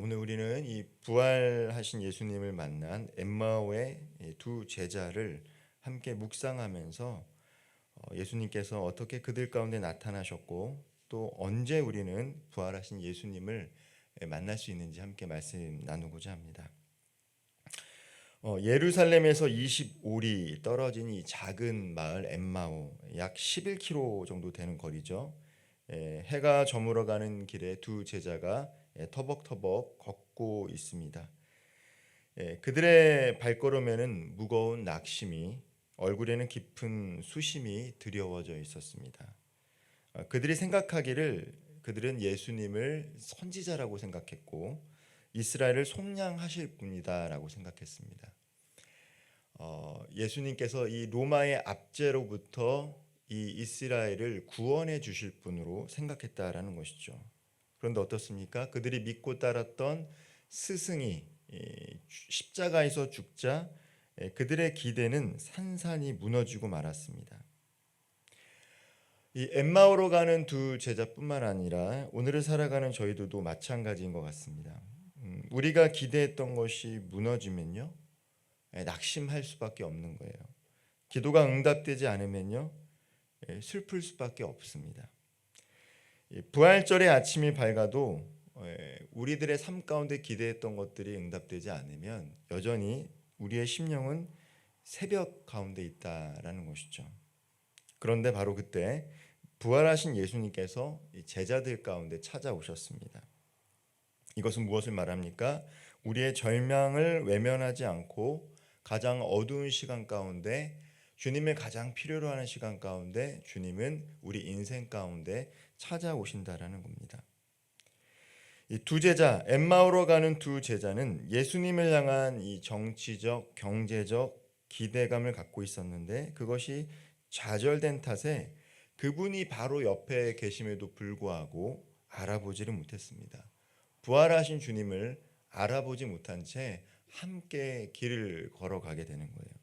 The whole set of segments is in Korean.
오늘 우리는 이 부활하신 예수님을 만난 엠마오의 두 제자를 함께 묵상하면서 어, 예수님께서 어떻게 그들 가운데 나타나셨고 또 언제 우리는 부활하신 예수님을 만날 수 있는지 함께 말씀 나누고자 합니다. 어, 예루살렘에서 25리 떨어진 이 작은 마을 엠마오 약 11km 정도 되는 거리죠. 에, 해가 저물어가는 길에 두 제자가 에, 터벅터벅 걷고 있습니다. 에, 그들의 발걸음에는 무거운 낙심이 얼굴에는 깊은 수심이 드려워져 있었습니다. 아, 그들이 생각하기를 그들은 예수님을 선지자라고 생각했고 이스라엘을 속량하실 분이다라고 생각했습니다. 어, 예수님께서 이 로마의 압제로부터 이 이스라엘을 구원해 주실 분으로 생각했다라는 것이죠. 그런데 어떻습니까? 그들이 믿고 따랐던 스승이 이, 십자가에서 죽자 에, 그들의 기대는 산산이 무너지고 말았습니다. 이 엠마오로 가는 두 제자뿐만 아니라 오늘을 살아가는 저희들도 마찬가지인 것 같습니다. 음, 우리가 기대했던 것이 무너지면요, 에, 낙심할 수밖에 없는 거예요. 기도가 응답되지 않으면요, 에, 슬플 수밖에 없습니다. 이 부활절의 아침이 밝아도 에, 우리들의 삶 가운데 기대했던 것들이 응답되지 않으면 여전히 우리의 심령은 새벽 가운데 있다라는 것이죠. 그런데 바로 그때 부활하신 예수님께서 이 제자들 가운데 찾아오셨습니다. 이것은 무엇을 말합니까? 우리의 절망을 외면하지 않고 가장 어두운 시간 가운데 주님의 가장 필요로 하는 시간 가운데 주님은 우리 인생 가운데 찾아오신다라는 겁니다. 이 두 제자 엠마오로 가는 두 제자는 예수님을 향한 이 정치적 경제적 기대감을 갖고 있었는데 그것이 좌절된 탓에 그분이 바로 옆에 계심에도 불구하고 알아보지를 못했습니다. 부활하신 주님을 알아보지 못한 채 함께 길을 걸어가게 되는 거예요.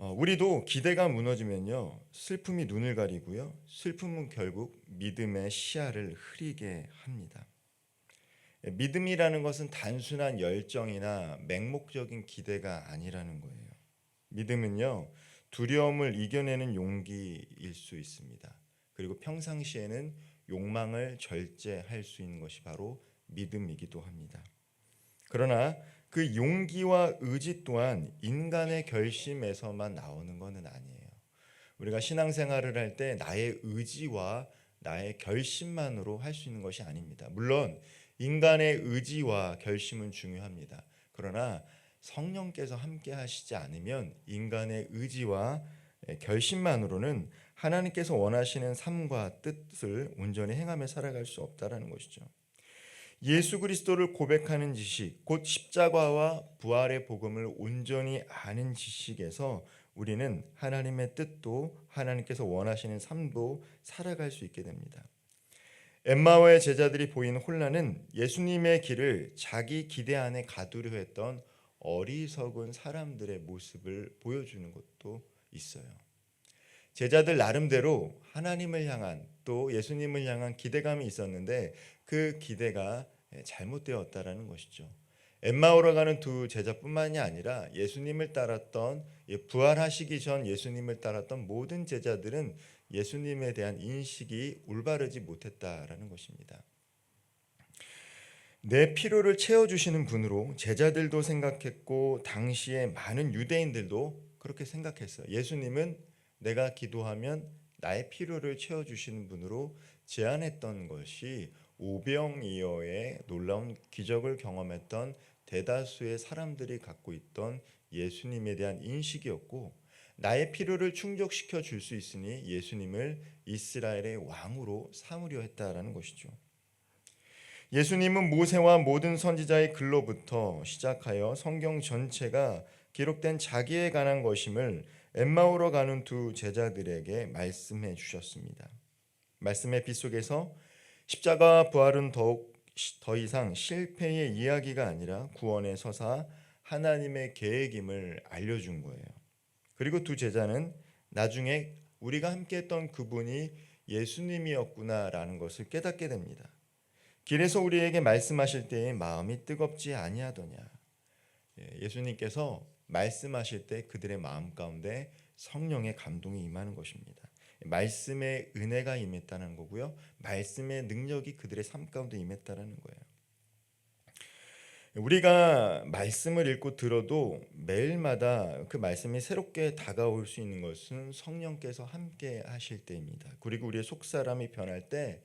어, 우리도 기대가 무너지면요 슬픔이 눈을 가리고요 슬픔은 결국 믿음의 시야를 흐리게 합니다. 예, 믿음이라는 것은 단순한 열정이나 맹목적인 기대가 아니라는 거예요. 믿음은요 두려움을 이겨내는 용기일 수 있습니다. 그리고 평상시에는 욕망을 절제할 수 있는 것이 바로 믿음이기도 합니다. 그러나 그 용기와 의지 또한 인간의 결심에서만 나오는 것은 아니에요. 우리가 신앙생활을 할 때 나의 의지와 나의 결심만으로 할 수 있는 것이 아닙니다. 물론 인간의 의지와 결심은 중요합니다. 그러나 성령께서 함께 하시지 않으면 인간의 의지와 결심만으로는 하나님께서 원하시는 삶과 뜻을 온전히 행하며 살아갈 수 없다라는 것이죠. 예수 그리스도를 고백하는 지식, 곧 십자가와 부활의 복음을 온전히 아는 지식에서 우리는 하나님의 뜻도 하나님께서 원하시는 삶도 살아갈 수 있게 됩니다. 엠마오의 제자들이 보인 혼란은 예수님의 길을 자기 기대 안에 가두려 했던 어리석은 사람들의 모습을 보여주는 것도 있어요. 제자들 나름대로 하나님을 향한 또 예수님을 향한 기대감이 있었는데 그 기대가 잘못되었다라는 것이죠. 엠마오로 가는 두 제자뿐만이 아니라 예수님을 따랐던 부활하시기 전 예수님을 따랐던 모든 제자들은 예수님에 대한 인식이 올바르지 못했다라는 것입니다. 내 필요를 채워주시는 분으로 제자들도 생각했고 당시에 많은 유대인들도 그렇게 생각했어요. 예수님은 내가 기도하면 나의 필요를 채워주시는 분으로 제안했던 것이 오병이어의 놀라운 기적을 경험했던 대다수의 사람들이 갖고 있던 예수님에 대한 인식이었고 나의 필요를 충족시켜 줄 수 있으니 예수님을 이스라엘의 왕으로 삼으려 했다라는 것이죠. 예수님은 모세와 모든 선지자의 글로부터 시작하여 성경 전체가 기록된 자기에 관한 것임을 엠마오로 가는 두 제자들에게 말씀해 주셨습니다. 말씀의 빛 속에서 십자가와 부활은 더욱 더 이상 실패의 이야기가 아니라 구원의 서사 하나님의 계획임을 알려준 거예요. 그리고 두 제자는 나중에 우리가 함께했던 그분이 예수님이었구나라는 것을 깨닫게 됩니다. 길에서 우리에게 말씀하실 때에 마음이 뜨겁지 아니하더냐. 예, 예수님께서 말씀하실 때 그들의 마음 가운데 성령의 감동이 임하는 것입니다. 말씀의 은혜가 임했다는 거고요. 말씀의 능력이 그들의 삶 가운데 임했다는 거예요. 우리가 말씀을 읽고 들어도 매일마다 그 말씀이 새롭게 다가올 수 있는 것은 성령께서 함께 하실 때입니다. 그리고 우리의 속사람이 변할 때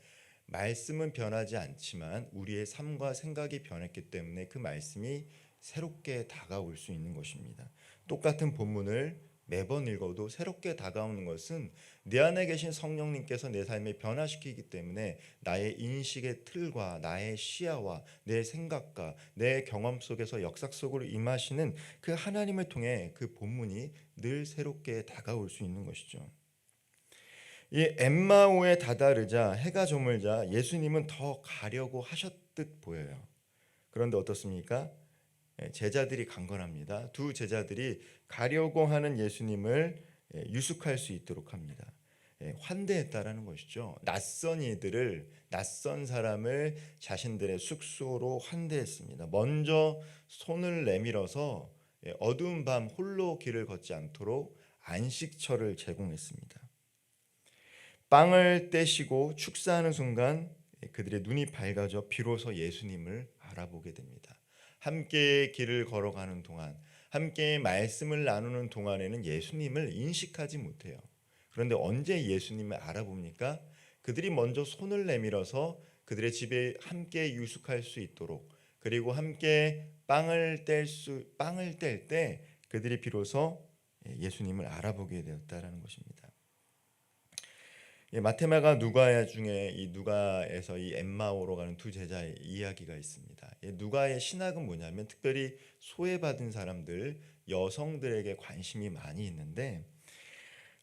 말씀은 변하지 않지만 우리의 삶과 생각이 변했기 때문에 그 말씀이 새롭게 다가올 수 있는 것입니다. 똑같은 본문을 매번 읽어도 새롭게 다가오는 것은 내 안에 계신 성령님께서 내 삶을 변화시키기 때문에 나의 인식의 틀과 나의 시야와 내 생각과 내 경험 속에서 역사 속으로 임하시는 그 하나님을 통해 그 본문이 늘 새롭게 다가올 수 있는 것이죠. 이 엠마오에 다다르자 해가 저물자 예수님은 더 가려고 하셨듯 보여요. 그런데 어떻습니까? 예, 제자들이 강건합니다. 두 제자들이 가려고 하는 예수님을 예, 유숙할 수 있도록 합니다. 예, 환대했다라는 것이죠. 낯선 이들을 낯선 사람을 자신들의 숙소로 환대했습니다. 먼저 손을 내밀어서 어두운 밤 홀로 길을 걷지 않도록 안식처를 제공했습니다. 빵을 떼시고 축사하는 순간 그들의 눈이 밝아져 비로소 예수님을 알아보게 됩니다. 함께 길을 걸어가는 동안 함께 말씀을 나누는 동안에는 예수님을 인식하지 못해요. 그런데 언제 예수님을 알아봅니까? 그들이 먼저 손을 내밀어서 그들의 집에 함께 유숙할 수 있도록 그리고 함께 빵을 뗄 수 빵을 뗄 때 그들이 비로소 예수님을 알아보게 되었다라는 것입니다. 마테마가 누가 중에 이 누가에서 이 엠마오로 가는 두 제자의 이야기가 있습니다. 누가의 신학은 뭐냐면 특별히 소외받은 사람들 여성들에게 관심이 많이 있는데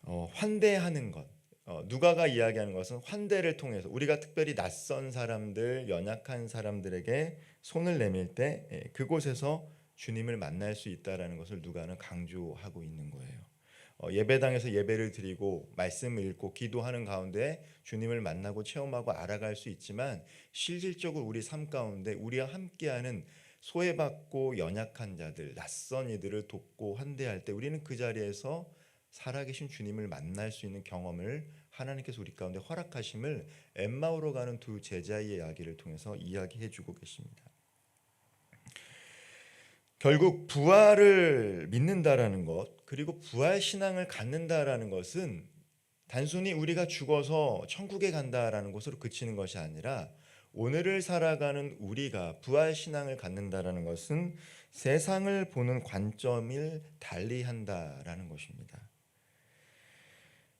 어, 환대하는 것 어, 누가가 이야기하는 것은 환대를 통해서 우리가 특별히 낯선 사람들 연약한 사람들에게 손을 내밀 때 예, 그곳에서 주님을 만날 수 있다라는 것을 누가는 강조하고 있는 거예요. 어, 예배당에서 예배를 드리고 말씀을 읽고 기도하는 가운데 주님을 만나고 체험하고 알아갈 수 있지만 실질적으로 우리 삶 가운데 우리와 함께하는 소외받고 연약한 자들, 낯선 이들을 돕고 환대할 때 우리는 그 자리에서 살아계신 주님을 만날 수 있는 경험을 하나님께서 우리 가운데 허락하심을 엠마오로 가는 두 제자의 이야기를 통해서 이야기해 주고 계십니다. 결국 부활을 믿는다라는 것 그리고 부활 신앙을 갖는다라는 것은 단순히 우리가 죽어서 천국에 간다라는 것으로 그치는 것이 아니라 오늘을 살아가는 우리가 부활 신앙을 갖는다라는 것은 세상을 보는 관점을 달리한다라는 것입니다.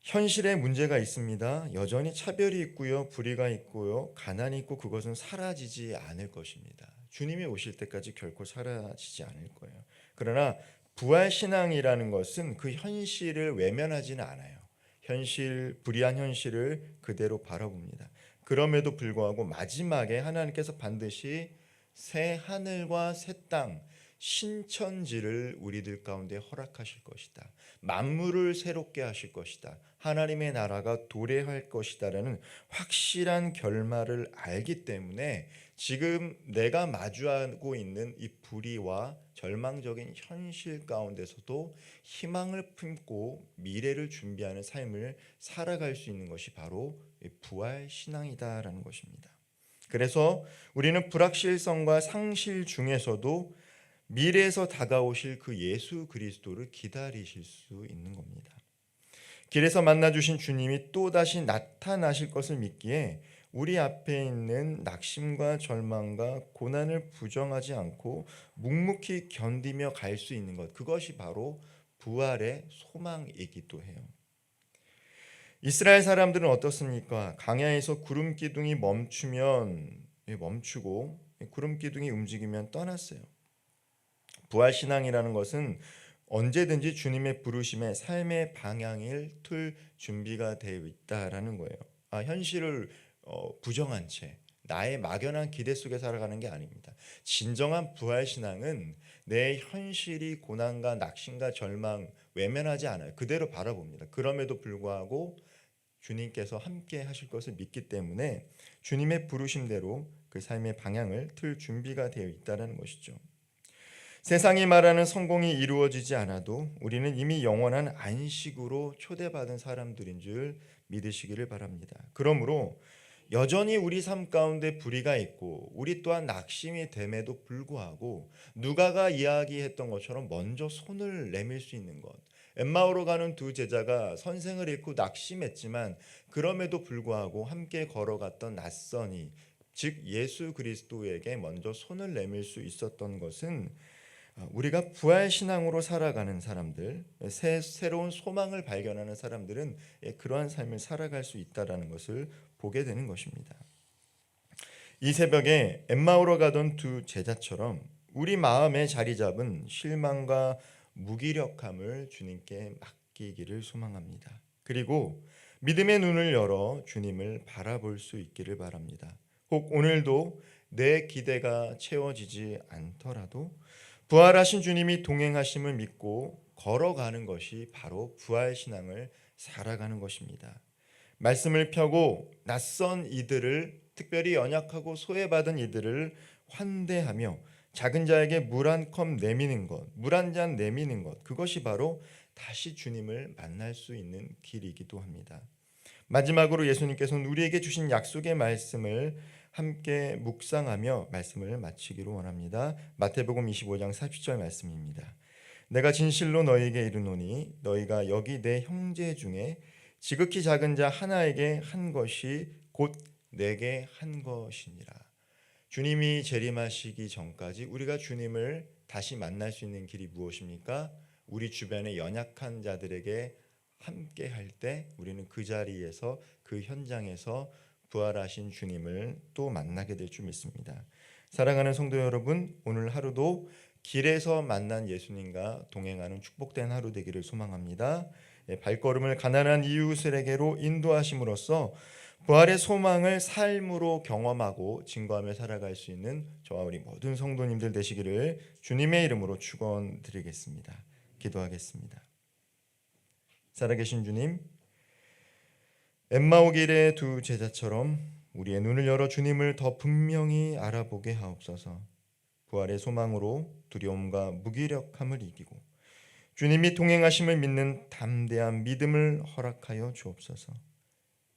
현실에 문제가 있습니다. 여전히 차별이 있고요, 불의가 있고요, 가난이 있고 그것은 사라지지 않을 것입니다. 주님이 오실 때까지 결코 사라지지 않을 거예요. 그러나 부활 신앙이라는 것은 그 현실을 외면하지는 않아요. 현실 불의한 현실을 그대로 바라봅니다. 그럼에도 불구하고 마지막에 하나님께서 반드시 새 하늘과 새 땅, 신천지를 우리들 가운데 허락하실 것이다. 만물을 새롭게 하실 것이다. 하나님의 나라가 도래할 것이다라는 확실한 결말을 알기 때문에 지금 내가 마주하고 있는 이 불의와 절망적인 현실 가운데서도 희망을 품고 미래를 준비하는 삶을 살아갈 수 있는 것이 바로 부활 신앙이다라는 것입니다. 그래서 우리는 불확실성과 상실 중에서도 미래에서 다가오실 그 예수 그리스도를 기다리실 수 있는 겁니다. 길에서 만나 주신 주님이 또 다시 나타나실 것을 믿기에 우리 앞에 있는 낙심과 절망과 고난을 부정하지 않고 묵묵히 견디며 갈 수 있는 것 그것이 바로 부활의 소망이기도 해요. 이스라엘 사람들은 어떻습니까? 강야에서 구름 기둥이 멈추면 멈추고 구름 기둥이 움직이면 떠났어요. 부활 신앙이라는 것은 언제든지 주님의 부르심에 삶의 방향을 틀 준비가 되어 있다라는 거예요. 아, 현실을 어, 부정한 채 나의 막연한 기대 속에 살아가는 게 아닙니다. 진정한 부활 신앙은 내 현실이 고난과 낙심과 절망 외면하지 않아요. 그대로 바라봅니다. 그럼에도 불구하고 주님께서 함께 하실 것을 믿기 때문에 주님의 부르심대로 그 삶의 방향을 틀 준비가 되어 있다라는 것이죠. 세상이 말하는 성공이 이루어지지 않아도 우리는 이미 영원한 안식으로 초대받은 사람들인 줄 믿으시기를 바랍니다. 그러므로 여전히 우리 삶 가운데 불의가 있고 우리 또한 낙심이 됨에도 불구하고 누가가 이야기했던 것처럼 먼저 손을 내밀 수 있는 것. 엠마오로 가는 두 제자가 선생을 잃고 낙심했지만 그럼에도 불구하고 함께 걸어갔던 낯선이 즉 예수 그리스도에게 먼저 손을 내밀 수 있었던 것은 어, 우리가 부활 신앙으로 살아가는 사람들, 새, 새로운 소망을 발견하는 사람들은 예, 그러한 삶을 살아갈 수 있다라는 것을 보게 되는 것입니다. 이 새벽에 엠마오로 가던 두 제자처럼 우리 마음에 자리 잡은 실망과 무기력함을 주님께 맡기기를 소망합니다. 그리고 믿음의 눈을 열어 주님을 바라볼 수 있기를 바랍니다. 혹 오늘도 내 기대가 채워지지 않더라도 부활하신 주님이 동행하심을 믿고 걸어가는 것이 바로 부활 신앙을 살아가는 것입니다. 말씀을 펴고 낯선 이들을 특별히 연약하고 소외받은 이들을 환대하며 작은 자에게 물 한 컵 내미는 것, 물 한 잔 내미는 것, 그것이 바로 다시 주님을 만날 수 있는 길이기도 합니다. 마지막으로 예수님께서는 우리에게 주신 약속의 말씀을 함께 묵상하며 말씀을 마치기로 원합니다. 마태복음 25장 40절 말씀입니다. 내가 진실로 너희에게 이르노니 너희가 여기 내 형제 중에 지극히 작은 자 하나에게 한 것이 곧 내게 한 것이니라. 주님이 재림하시기 전까지 우리가 주님을 다시 만날 수 있는 길이 무엇입니까? 우리 주변의 연약한 자들에게 함께 할 때 우리는 그 자리에서 그 현장에서 부활하신 주님을 또 만나게 될 줄 믿습니다. 사랑하는 성도 여러분, 오늘 하루도 길에서 만난 예수님과 동행하는 축복된 하루 되기를 소망합니다. 예, 발걸음을 가난한 이웃에게로 인도하심으로써 부활의 소망을 삶으로 경험하고 증거하며 살아갈 수 있는 저와 우리 모든 성도님들 되시기를 주님의 이름으로 축원드리겠습니다. 기도하겠습니다. 살아계신 주님, 엠마오 길의 두 제자처럼 우리의 눈을 열어 주님을 더 분명히 알아보게 하옵소서. 부활의 소망으로 두려움과 무기력함을 이기고 주님이 동행하심을 믿는 담대한 믿음을 허락하여 주옵소서.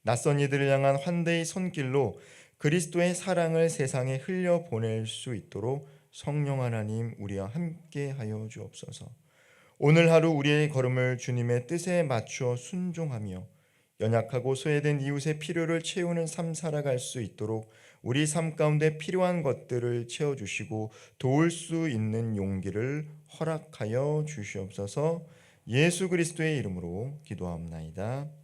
낯선 이들을 향한 환대의 손길로 그리스도의 사랑을 세상에 흘려 보낼 수 있도록 성령 하나님 우리와 함께 하여 주옵소서. 오늘 하루 우리의 걸음을 주님의 뜻에 맞추어 순종하며 연약하고 소외된 이웃의 필요를 채우는 삶 살아갈 수 있도록 우리 삶 가운데 필요한 것들을 채워 주시고 도울 수 있는 용기를 허락하여 주시옵소서. 예수 그리스도의 이름으로 기도합나이다.